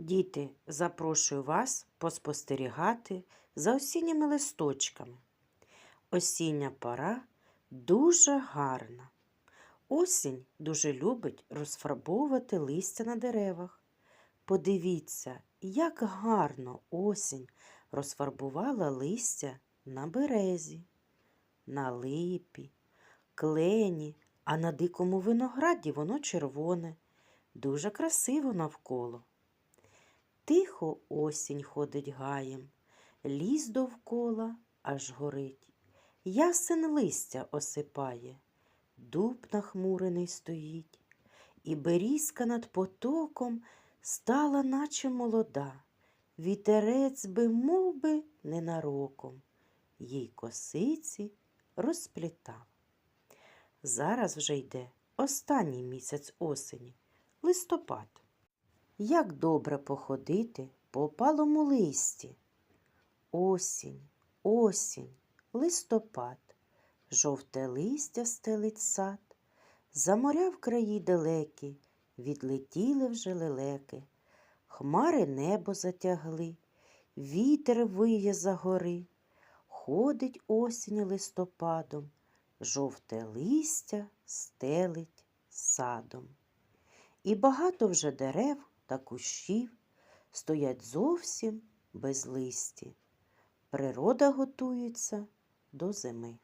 Діти, запрошую вас поспостерігати за осінніми листочками. Осіння пора дуже гарна. Осінь дуже любить розфарбовувати листя на деревах. Подивіться, як гарно осінь розфарбувала листя на березі, на липі, клені, а на дикому винограді воно червоне, дуже красиво навколо. Тихо осінь ходить гаєм, ліс довкола аж горить. Ясен листя осипає, дуб нахмурений стоїть, і берізка над потоком стала, наче молода. Вітерець би мов би, ненароком, їй косиці розплітав. Зараз вже йде останній місяць осені, листопад. Як добре походити по опалому листі. Осінь, осінь, листопад, жовте листя стелить сад, за моря в краї далекі, відлетіли вже лелеки, хмари небо затягли, вітер виє за гори, ходить осінь листопадом, жовте листя стелить садом. І багато вже дерев та кущів стоять зовсім без листі. Природа готується до зими.